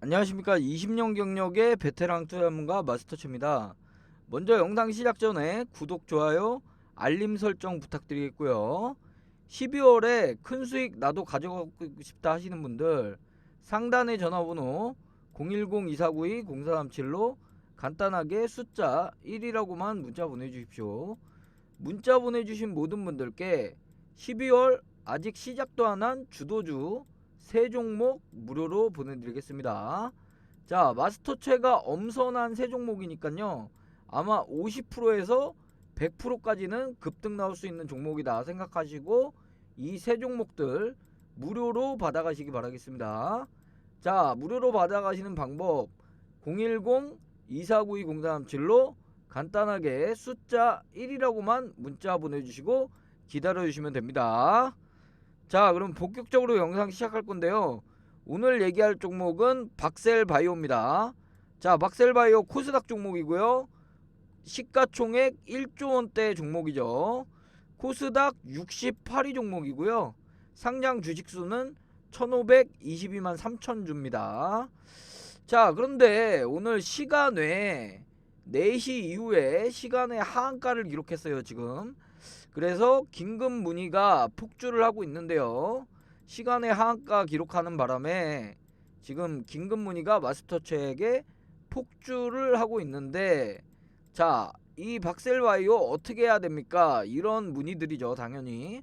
안녕하십니까. 20년 경력의 베테랑 투자문가 마스터초입니다. 먼저 영상 시작 전에 구독 좋아요 알림 설정 부탁드리겠고요. 12월에 큰 수익 나도 가져가고 싶다 하시는 분들 상단의 전화번호 010-2492-0437로 간단하게 숫자 1이라고만 문자 보내주십시오. 문자 보내주신 모든 분들께 12월 아직 시작도 안 한 주도주 세 종목 무료로 보내드리겠습니다. 자, 마스터체가 엄선한 세 종목이니까요. 아마 50%에서 100%까지는 급등 나올 수 있는 종목이다 생각하시고 이 세 종목들 무료로 받아가시기 바라겠습니다. 자, 무료로 받아가시는 방법 010-2492-0337로 간단하게 숫자 1이라고만 문자 보내주시고 기다려주시면 됩니다. 자 그럼 본격적으로 영상 시작할 건데요. 오늘 얘기할 종목은 박셀바이오입니다. 자 박셀바이오 코스닥 종목이고요. 시가총액 1조원대 종목이죠. 코스닥 68위 종목이고요. 상장 주식수는 1522만 3천 주입니다. 자 그런데 오늘 시간 외에 4시 이후에 시간의 하한가를 기록했어요 지금 그래서 긴급 문의가 폭주를 하고 있는데요. 시간의 하한가 기록하는 바람에 지금 긴급 문의가 마스터체에게 폭주를 하고 있는데 자, 이 박셀바이오 어떻게 해야 됩니까? 이런 문의들이죠, 당연히.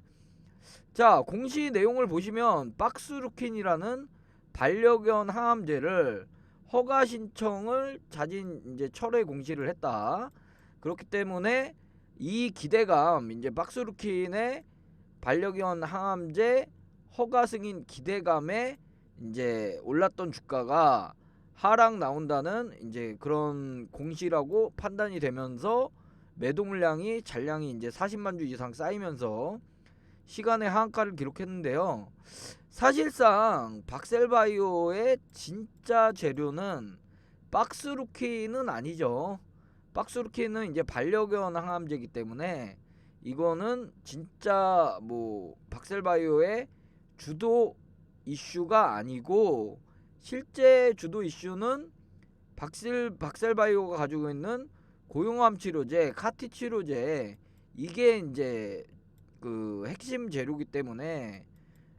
자, 공시 내용을 보시면 박스루킨이라는 반려견 항암제를 허가 신청을 자진 이제 철회 공시를 했다. 그렇기 때문에 이 기대감 이제 박스루킨의 반려견 항암제 허가 승인 기대감에 이제 올랐던 주가가 하락 나온다는 이제 그런 공시라고 판단이 되면서 매도 물량이 잔량이 이제 40만 주 이상 쌓이면서 시간의 하한가를 기록했는데요. 사실상 박셀바이오의 진짜 재료는 박스루킨은 아니죠. 박스루키는 이제 반려견 항암제이기 때문에 이거는 진짜 뭐 박셀바이오의 주도 이슈가 아니고 실제 주도 이슈는 박셀 박셀바이오가 가지고 있는 고용암 치료제, 카티 치료제 이게 이제 그 핵심 재료기 때문에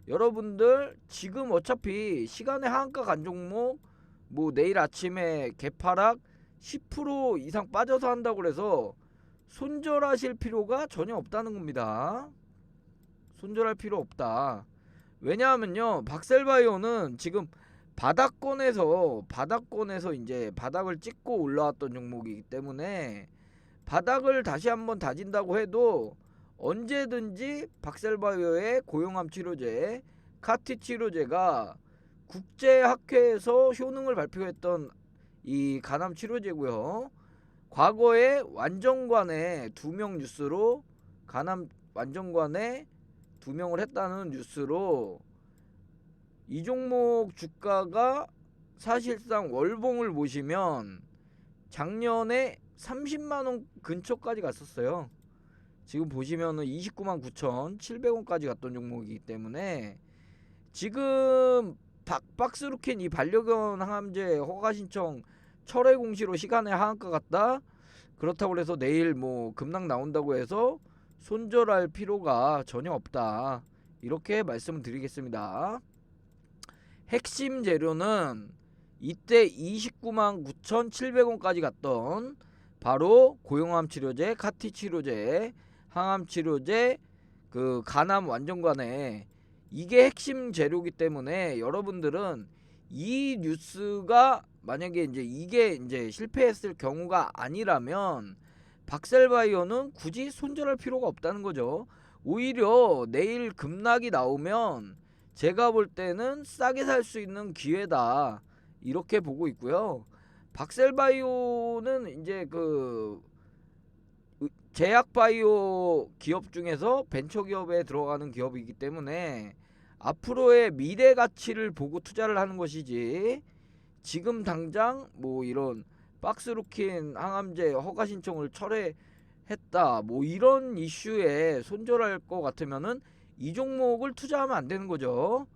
여러분들 지금 어차피 시간의 한가 간 종목 뭐 내일 아침에 개파락 10% 이상 빠져서 한다고 그래서 손절하실 필요가 전혀 없다는 겁니다. 손절할 필요 없다. 왜냐하면요, 박셀바이오는 지금 바닥권에서 바닥권에서 이제 바닥을 찍고 올라왔던 종목이기 때문에 바닥을 다시 한번 다진다고 해도 언제든지 박셀바이오의 고용암 치료제, 카티 치료제가 국제학회에서 효능을 발표했던 이 간암 치료제고요. 과거에 완전관에 두 명 뉴스로 간암 완전관에 두 명을 했다는 뉴스로 이 종목 주가가 사실상 월봉을 보시면 작년에 30만 원 근처까지 갔었어요. 지금 보시면은 29만 9천 700원까지 갔던 종목이기 때문에 지금 박, 박스루킨 이 반려견 항암제 허가 신청 철회 공시로 시간에 하한가 같다. 그렇다고 해서 내일 뭐 급락 나온다고 해서 손절할 필요가 전혀 없다. 이렇게 말씀을 드리겠습니다. 핵심 재료는 이때 29만 9,700원까지 갔던 바로 고용암 치료제, 카티 치료제, 항암 치료제, 그 간암 완전관에 이게 핵심 재료기 때문에 여러분들은 이 뉴스가 만약에 이제 이게 이제 실패했을 경우가 아니라면 박셀바이오는 굳이 손절할 필요가 없다는 거죠. 오히려 내일 급락이 나오면 제가 볼 때는 싸게 살 수 있는 기회다. 이렇게 보고 있고요. 박셀바이오는 이제 그 제약 바이오 기업 중에서 벤처 기업에 들어가는 기업이기 때문에 앞으로의 미래 가치를 보고 투자를 하는 것이지 지금 당장 뭐 이런 박스루킨 항암제 허가 신청을 철회했다 뭐 이런 이슈에 손절할 것 같으면은 이 종목을 투자하면 안 되는 거죠.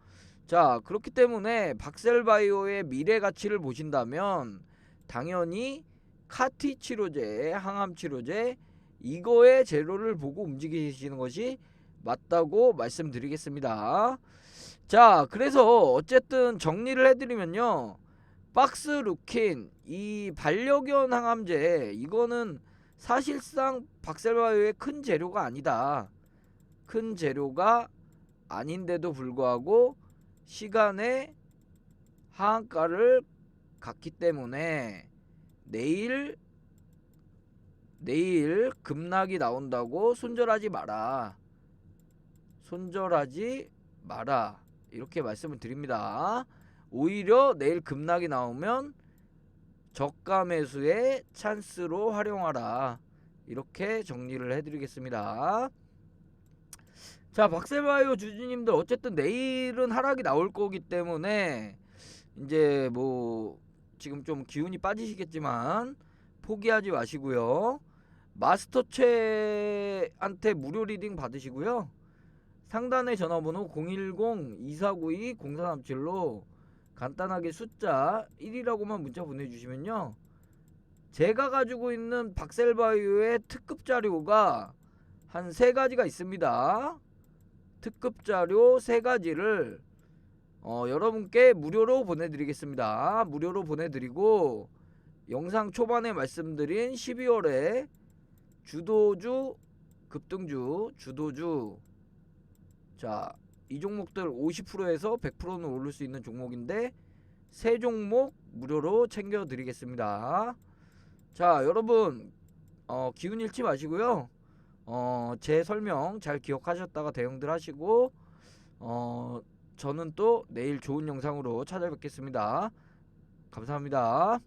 자, 그렇기 때문에 박셀바이오의 미래 가치를 보신다면 당연히 카티 치료제, 항암 치료제 이거의 재료를 보고 움직이시는 것이 맞다고 말씀드리겠습니다. 자, 그래서 어쨌든 정리를 해드리면요. 박스 루킨 이 반려견 항암제 이거는 사실상 박셀바이오의 큰 재료가 아니다. 큰 재료가 아닌데도 불구하고 시간에 하한가를 갔기 때문에 내일 내일 급락이 나온다고 손절하지 마라. 손절하지 마라. 이렇게 말씀을 드립니다. 오히려 내일 급락이 나오면 저가 매수의 찬스로 활용하라. 이렇게 정리를 해드리겠습니다. 자, 박세바이오 주주님들 어쨌든 내일은 하락이 나올 거기 때문에 이제 뭐 지금 좀 기운이 빠지시겠지만 포기하지 마시고요. 마스터체한테 무료 리딩 받으시고요. 상단의 전화번호 010-2492-0437로 간단하게 숫자 1이라고만 문자 보내주시면요. 제가 가지고 있는 박셀바이오의 특급 자료가 한 세 가지가 있습니다. 특급 자료 세 가지를 어, 여러분께 무료로 보내드리겠습니다. 무료로 보내드리고 영상 초반에 말씀드린 12월에 주도주 급등주 주도주 자 이 종목들 50%에서 100%는 오를 수 있는 종목인데 세 종목 무료로 챙겨 드리겠습니다. 자 여러분 어, 기운 잃지 마시고요. 어, 제 설명 잘 기억하셨다가 대응들 하시고 어, 저는 또 내일 좋은 영상으로 찾아뵙겠습니다. 감사합니다.